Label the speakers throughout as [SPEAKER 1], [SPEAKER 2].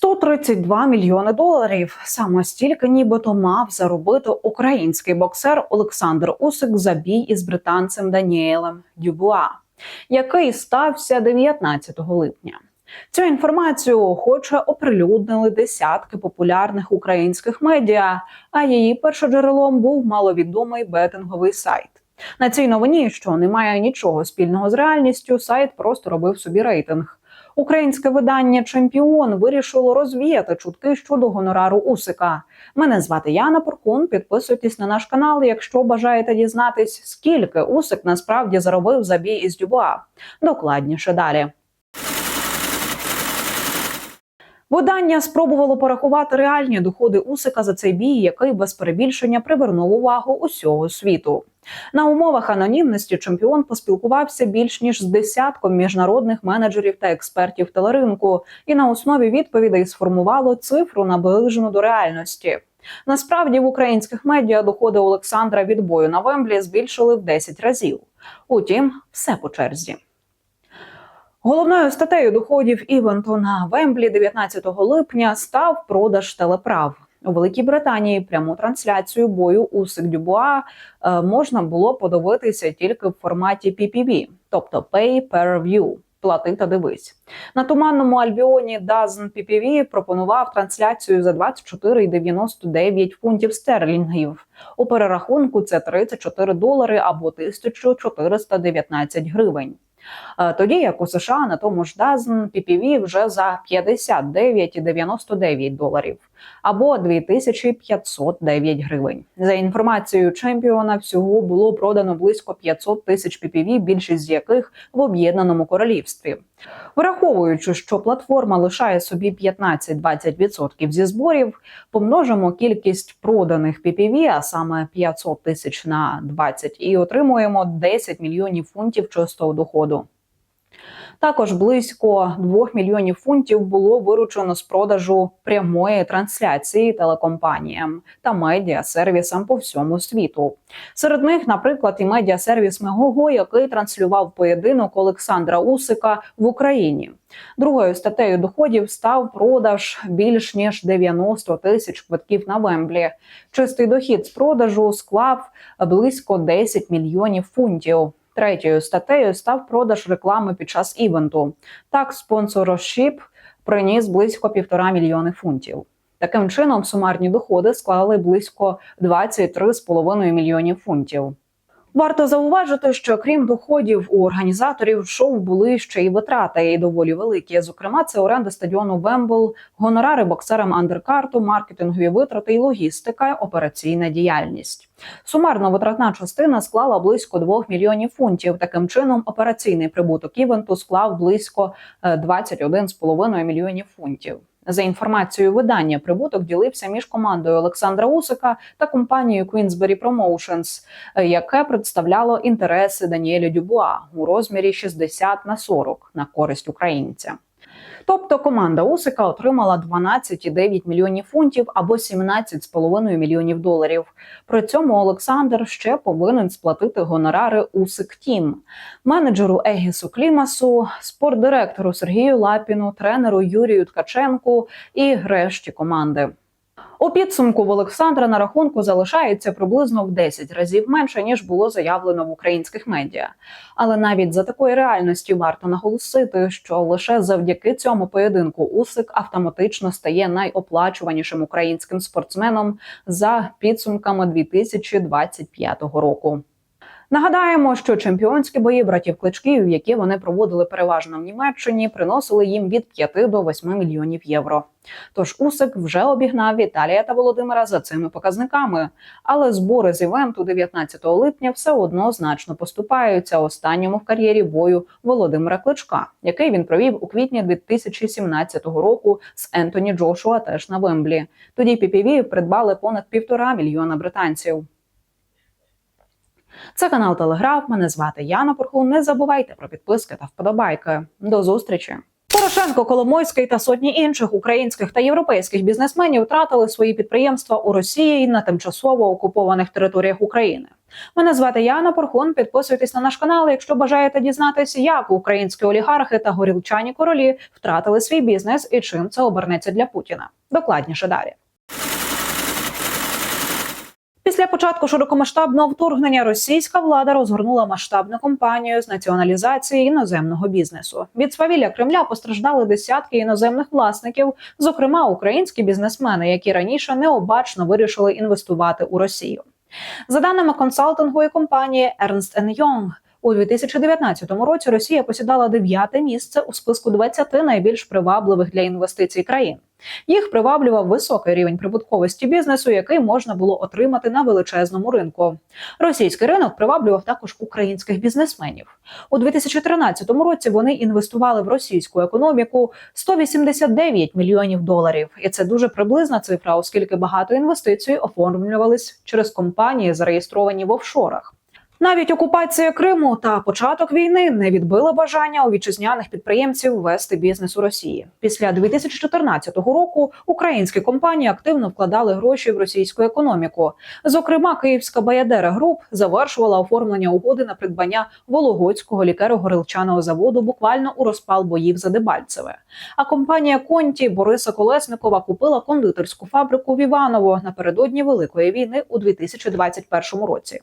[SPEAKER 1] 132 мільйони доларів. Саме стільки нібито мав заробити український боксер Олександр Усик за бій із британцем Даніелем Дюбуа, який стався 19 липня. Цю інформацію охоче оприлюднили десятки популярних українських медіа. А її першоджерелом був маловідомий бетинговий сайт. На цій новині, що не має нічого спільного з реальністю, сайт просто робив собі рейтинг. Українське видання Чемпіон вирішило розвіяти чутки щодо гонорару Усика. Мене звати Яна Поркун. Підписуйтесь на наш канал, якщо бажаєте дізнатись, скільки Усик насправді заробив за бій із Дюбуа. Докладніше далі. Видання спробувало порахувати реальні доходи Усика за цей бій, який без перебільшення привернув увагу усього світу. На умовах анонімності чемпіон поспілкувався більш ніж з десятком міжнародних менеджерів та експертів телеринку, і на основі відповідей сформувало цифру наближену до реальності. Насправді в українських медіа доходи Олександра від бою на Вемблі збільшили в 10 разів. Утім, все по черзі. Головною статтею доходів івенту на Вемблі 19 липня став продаж телеправ. У Великій Британії пряму трансляцію бою Усик Дюбуа е, можна було подивитися тільки в форматі PPV, тобто Pay Per View. Плати та дивись на туманному альбіоні Дазн PPV пропонував трансляцію за 24,99 фунтів стерлінгів. У перерахунку це 34 долари або 1419 гривень. Е, Тоді як у США на тому ж Дазн PPV вже за 59,99 доларів або 2509 гривень. За інформацією чемпіона, всього було продано близько 500 тисяч PPV, більшість з яких в об'єднаному королівстві. Враховуючи, що платформа лишає собі 15-20% зі зборів, помножимо кількість проданих PPV, а саме 500 тисяч на 20, і отримуємо 10 мільйонів фунтів чистого доходу. Також близько 2 мільйонів фунтів було виручено з продажу прямої трансляції телекомпаніям та медіасервісам по всьому світу. Серед них, наприклад, і медіасервіс Мегого, який транслював поєдинок Олександра Усика в Україні. Другою статтею доходів став продаж більш ніж 90 тисяч квитків на Вемблі. Чистий дохід з продажу склав близько 10 мільйонів фунтів. Третьою статтею став продаж реклами під час івенту. Так, спонсоршіп приніс близько півтора мільйони фунтів. Таким чином, сумарні доходи склали близько 23,5 мільйонів фунтів. Варто зауважити, що крім доходів у організаторів шоу були ще й витрати і доволі великі. Зокрема, це оренда стадіону Вембл, гонорари боксерам андеркарту, маркетингові витрати і логістика, операційна діяльність. Сумарно витратна частина склала близько 2 мільйонів фунтів. Таким чином, операційний прибуток івенту склав близько е, 21,5 мільйонів фунтів. За інформацією видання, прибуток ділився між командою Олександра Усика та компанією Queensberry Promotions, е, яке представляло інтереси Даніеля Дюбуа у розмірі 60 на 40 на користь українця. Тобто команда Усика отримала 12,9 мільйонів фунтів або 17,5 мільйонів доларів. При цьому Олександр ще повинен сплатити гонорари Усик Тім, менеджеру Егісу Клімасу, спортдиректору Сергію Лапіну, тренеру Юрію Ткаченку і решті команди. У підсумку в Олександра на рахунку залишається приблизно в 10 разів менше ніж було заявлено в українських медіа. Але навіть за такої реальності варто наголосити, що лише завдяки цьому поєдинку Усик автоматично стає найоплачуванішим українським спортсменом за підсумками 2025 року. Нагадаємо, що чемпіонські бої братів кличків, які вони проводили переважно в Німеччині, приносили їм від 5 до 8 мільйонів євро. Тож Усик вже обігнав Віталія та Володимира за цими показниками. Але збори з івенту 19 липня все одно значно поступаються останньому в кар'єрі бою Володимира Кличка, який він провів у квітні 2017 року з Ентоні Джошуа теж на Вемблі. Тоді PPV придбали понад півтора мільйона британців. Це канал Телеграф. Мене звати Яна Порхун. Не забувайте про підписки та вподобайки. До зустрічі! Порошенко, Коломойський та сотні інших українських та європейських бізнесменів втратили свої підприємства у Росії на тимчасово окупованих територіях України. Мене звати Яна Порхун. Підписуйтесь на наш канал, якщо бажаєте дізнатися, як українські олігархи та горілчані королі втратили свій бізнес і чим це обернеться для Путіна. Докладніше далі. Після початку широкомасштабного вторгнення російська влада розгорнула масштабну кампанію з націоналізації іноземного бізнесу. Від свавілля Кремля постраждали десятки іноземних власників, зокрема українські бізнесмени, які раніше необачно вирішили інвестувати у Росію. За даними консалтингової компанії Ernst Young, у 2019 році Росія посідала дев'яте місце у списку 20 найбільш привабливих для інвестицій країн. Їх приваблював високий рівень прибутковості бізнесу, який можна було отримати на величезному ринку. Російський ринок приваблював також українських бізнесменів. У 2013 році вони інвестували в російську економіку 189 мільйонів доларів, і це дуже приблизна цифра, оскільки багато інвестицій оформлювались через компанії, зареєстровані в офшорах. Навіть окупація Криму та початок війни не відбили бажання у вітчизняних підприємців вести бізнес у Росії. Після 2014 року українські компанії активно вкладали гроші в російську економіку. Зокрема, Київська Баядера Груп завершувала оформлення угоди на придбання Вологодського лікеро-горілчаного заводу буквально у розпал боїв за Дебальцеве. А компанія Конті Бориса Колесникова купила кондитерську фабрику в Іваново напередодні Великої війни у 2021 році.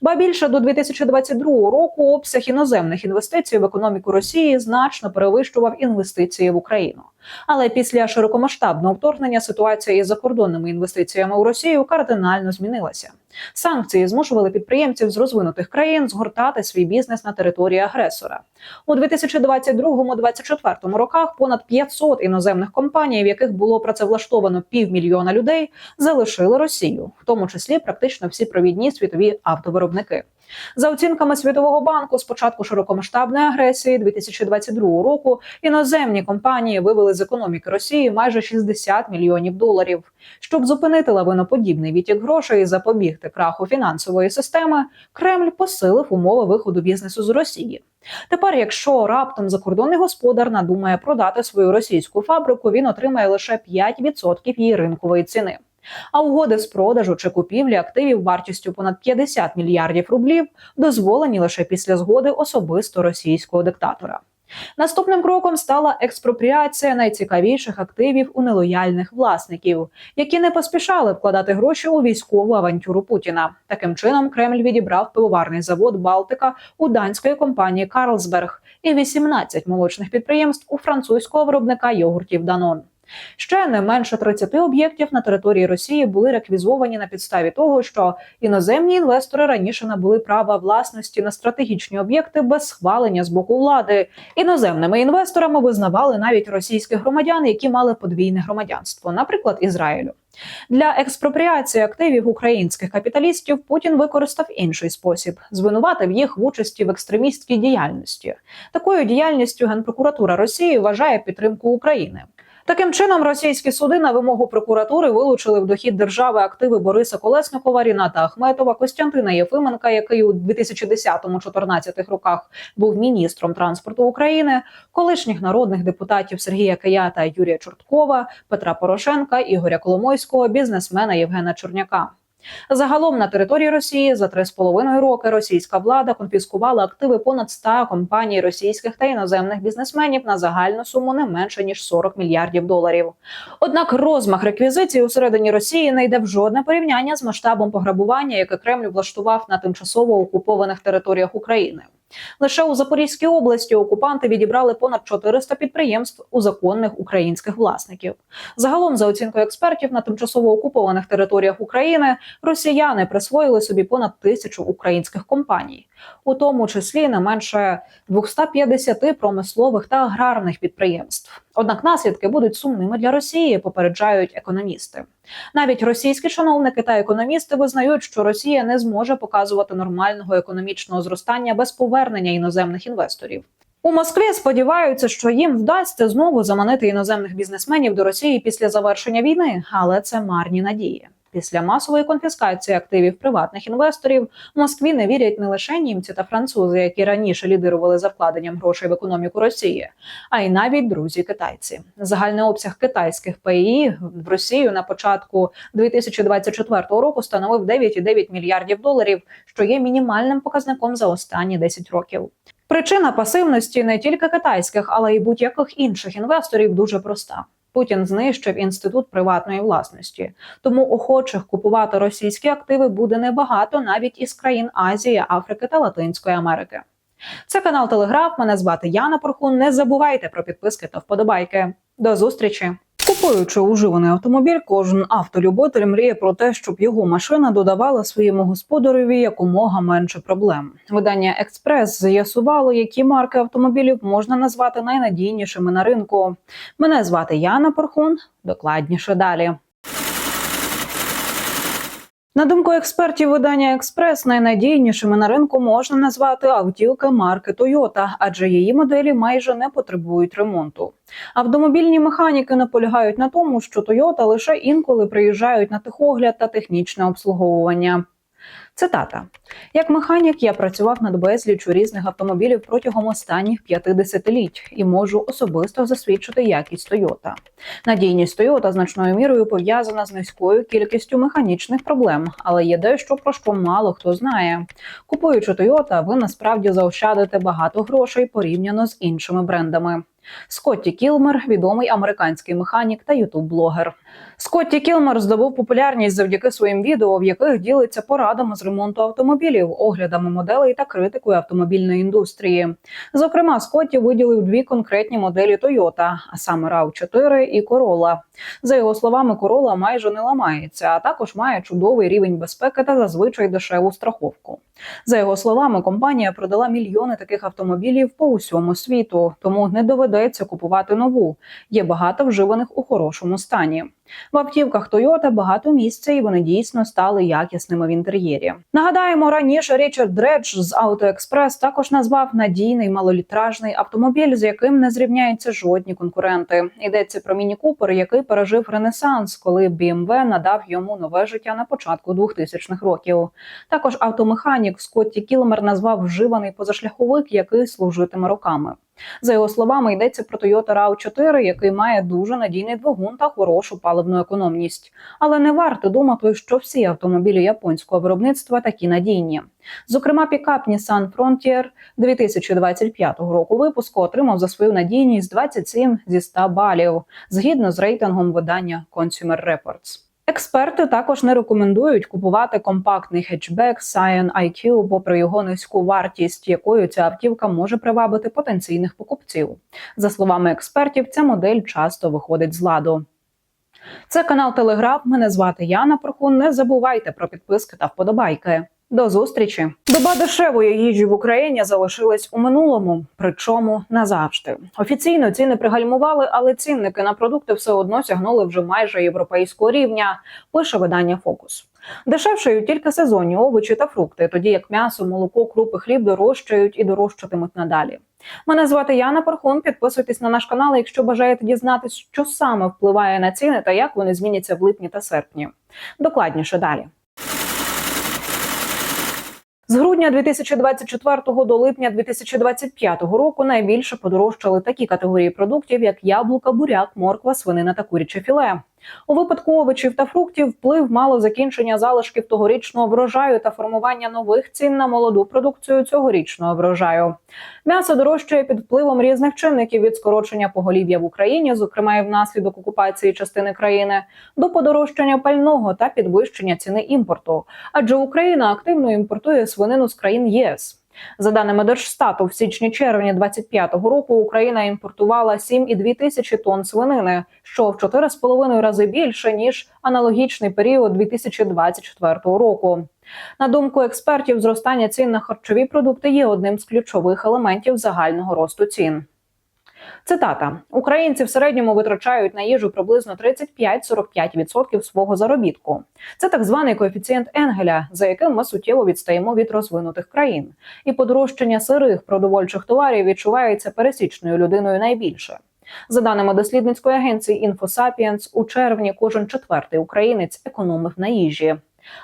[SPEAKER 1] Ба більше до 2022 року обсяг іноземних інвестицій в економіку Росії значно перевищував інвестиції в Україну. Але після широкомасштабного вторгнення ситуація із закордонними інвестиціями у Росію кардинально змінилася. Санкції змушували підприємців з розвинутих країн згортати свій бізнес на території агресора. У 2022-2024 роках понад 500 іноземних компаній, в яких було працевлаштовано півмільйона людей, залишили Росію, в тому числі практично всі провідні світові автовиробники. За оцінками Світового банку, з початку широкомасштабної агресії 2022 року іноземні компанії вивели з економіки Росії майже 60 мільйонів доларів. Щоб зупинити лавиноподібний відтік грошей і запобігти краху фінансової системи, Кремль посилив умови виходу бізнесу з Росії. Тепер, якщо раптом закордонний господар надумає продати свою російську фабрику, він отримає лише 5% її ринкової ціни. А угоди з продажу чи купівлі активів вартістю понад 50 мільярдів рублів дозволені лише після згоди особисто російського диктатора. Наступним кроком стала експропріація найцікавіших активів у нелояльних власників, які не поспішали вкладати гроші у військову авантюру Путіна. Таким чином Кремль відібрав пивоварний завод Балтика у данської компанії Карлсберг і 18 молочних підприємств у французького виробника йогуртів Данон. Ще не менше 30 об'єктів на території Росії були реквізовані на підставі того, що іноземні інвестори раніше набули права власності на стратегічні об'єкти без схвалення з боку влади. Іноземними інвесторами визнавали навіть російських громадян, які мали подвійне громадянство, наприклад, Ізраїлю. Для експропріації активів українських капіталістів Путін використав інший спосіб, звинуватив їх в участі в екстремістській діяльності. Такою діяльністю Генпрокуратура Росії вважає підтримку України. Таким чином, російські суди на вимогу прокуратури вилучили в дохід держави активи Бориса Колесникова, Ріната Ахметова, Костянтина Єфименка, який у 2010-2014 роках був міністром транспорту України, колишніх народних депутатів Сергія Кия та Юрія Чорткова, Петра Порошенка, Ігоря Коломойського, бізнесмена Євгена Чорняка. Загалом на території Росії за три з половиною роки російська влада конфіскувала активи понад 100 компаній російських та іноземних бізнесменів на загальну суму не менше ніж 40 мільярдів доларів. Однак розмах реквізиції у середині Росії не йде в жодне порівняння з масштабом пограбування, яке Кремль влаштував на тимчасово окупованих територіях України. Лише у Запорізькій області окупанти відібрали понад 400 підприємств у законних українських власників. Загалом, за оцінкою експертів, на тимчасово окупованих територіях України росіяни присвоїли собі понад тисячу українських компаній, у тому числі не менше 250 промислових та аграрних підприємств. Однак наслідки будуть сумними для Росії, попереджають економісти. Навіть російські чиновники та економісти визнають, що Росія не зможе показувати нормального економічного зростання без повернення іноземних інвесторів. У Москві сподіваються, що їм вдасться знову заманити іноземних бізнесменів до Росії після завершення війни, але це марні надії. Після масової конфіскації активів приватних інвесторів в Москві не вірять не лише німці та французи, які раніше лідирували за вкладенням грошей в економіку Росії, а й навіть друзі китайці. Загальний обсяг китайських ПІ в Росію на початку 2024 року становив 9,9 мільярдів доларів, що є мінімальним показником за останні 10 років. Причина пасивності не тільки китайських, але й будь-яких інших інвесторів дуже проста. Путін знищив інститут приватної власності, тому охочих купувати російські активи буде небагато навіть із країн Азії, Африки та Латинської Америки. Це канал Телеграф. Мене звати Яна Порхун. Не забувайте про підписки та вподобайки. До зустрічі! Купуючи уживаний автомобіль, кожен автолюбитель мріє про те, щоб його машина додавала своєму господареві якомога менше проблем. Видання Експрес з'ясувало, які марки автомобілів можна назвати найнадійнішими на ринку. Мене звати Яна Пархун. Докладніше далі. На думку експертів видання Експрес, найнадійнішими на ринку можна назвати автівки марки Toyota, адже її моделі майже не потребують ремонту. Автомобільні механіки наполягають на тому, що Toyota лише інколи приїжджають на техогляд та технічне обслуговування. Цитата: як механік, я працював над безліччю різних автомобілів протягом останніх п'яти десятиліть і можу особисто засвідчити якість Toyota. Надійність Toyota значною мірою пов'язана з низькою кількістю механічних проблем, але є дещо про що мало хто знає. Купуючи Toyota, ви насправді заощадите багато грошей порівняно з іншими брендами. Скотті Кілмер відомий американський механік та ютуб-блогер. Скотті Кілмер здобув популярність завдяки своїм відео, в яких ділиться порадами з ремонту автомобілів, оглядами моделей та критикою автомобільної індустрії. Зокрема, Скотті виділив дві конкретні моделі Toyota, а саме rav 4 і Corolla. За його словами, Corolla майже не ламається, а також має чудовий рівень безпеки та зазвичай дешеву страховку. За його словами, компанія продала мільйони таких автомобілів по усьому світу, тому не доведеться купувати нову. Є багато вживаних у хорошому стані. В автівках Toyota багато місця, і вони дійсно стали якісними в інтер'єрі. Нагадаємо, раніше Річард Дредж з AutoExpress також назвав надійний малолітражний автомобіль, з яким не зрівняються жодні конкуренти. Йдеться про міні Купер, який пережив ренесанс, коли BMW надав йому нове життя на початку 2000-х років. Також автомеханік Скотті Кілмер назвав вживаний позашляховик, який служитиме роками. За його словами, йдеться про Toyota rav 4 який має дуже надійний двигун та хорошу паливну економність. Але не варто думати, що всі автомобілі японського виробництва такі надійні. Зокрема, пікап Nissan Frontier 2025 року випуску отримав за свою надійність 27 зі 100 балів, згідно з рейтингом видання Consumer Reports. Експерти також не рекомендують купувати компактний хетчбек Scion IQ, попри його низьку вартість, якою ця автівка може привабити потенційних покупців. За словами експертів, ця модель часто виходить з ладу. Це канал Телеграф. Мене звати Яна Прохун. Не забувайте про підписки та вподобайки. До зустрічі. Доба дешевої їжі в Україні залишилась у минулому, причому назавжди. Офіційно ціни пригальмували, але цінники на продукти все одно сягнули вже майже європейського рівня. Пише видання Фокус. Дешевшають тільки сезонні овочі та фрукти, тоді як м'ясо, молоко, крупи, хліб дорожчають і дорожчатимуть надалі. Мене звати Яна Пархун. Підписуйтесь на наш канал, якщо бажаєте дізнатись, що саме впливає на ціни та як вони зміняться в липні та серпні. Докладніше далі. З грудня 2024 до липня 2025 року найбільше подорожчали такі категорії продуктів, як яблука, буряк, морква, свинина та куряче філе. У випадку овочів та фруктів вплив мало закінчення залишків тогорічного врожаю та формування нових цін на молоду продукцію цьогорічного врожаю. М'ясо дорожчає під впливом різних чинників від скорочення поголів'я в Україні, зокрема і внаслідок окупації частини країни, до подорожчання пального та підвищення ціни імпорту. Адже Україна активно імпортує свинину з країн ЄС. За даними Держстату, в січні-червні 25-го року Україна імпортувала 7,2 тисячі тонн свинини, що в 4,5 рази більше ніж аналогічний період 2024 року. На думку експертів, зростання цін на харчові продукти є одним з ключових елементів загального росту цін. Цитата: Українці в середньому витрачають на їжу приблизно 35-45% свого заробітку. Це так званий коефіцієнт Енгеля, за яким ми суттєво відстаємо від розвинутих країн. І подорожчання сирих продовольчих товарів відчувається пересічною людиною найбільше. За даними дослідницької агенції InfoSapiens, у червні кожен четвертий українець економив на їжі.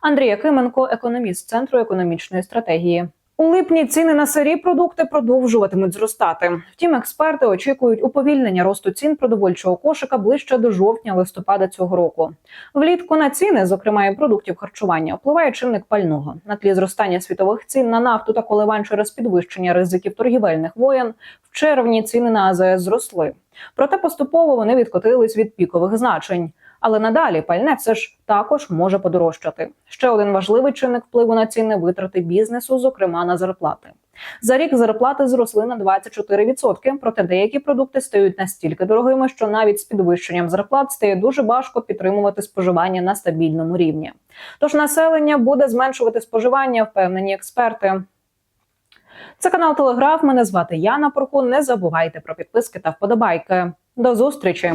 [SPEAKER 1] Андрій Якименко, економіст центру економічної стратегії. У липні ціни на сирі продукти продовжуватимуть зростати. Втім, експерти очікують уповільнення росту цін продовольчого кошика ближче до жовтня-листопада цього року. Влітку на ціни, зокрема і продуктів харчування, впливає чинник пального на тлі зростання світових цін на нафту та коливань через підвищення ризиків торгівельних воєн. В червні ціни на АЗС зросли. Проте поступово вони відкотились від пікових значень. Але надалі пальне все ж також може подорожчати. Ще один важливий чинник впливу на ціни витрати бізнесу, зокрема на зарплати. За рік зарплати зросли на 24%, проте деякі продукти стають настільки дорогими, що навіть з підвищенням зарплат стає дуже важко підтримувати споживання на стабільному рівні. Тож населення буде зменшувати споживання, впевнені експерти. Це канал Телеграф. Мене звати Яна Порхун. Не забувайте про підписки та вподобайки. До зустрічі!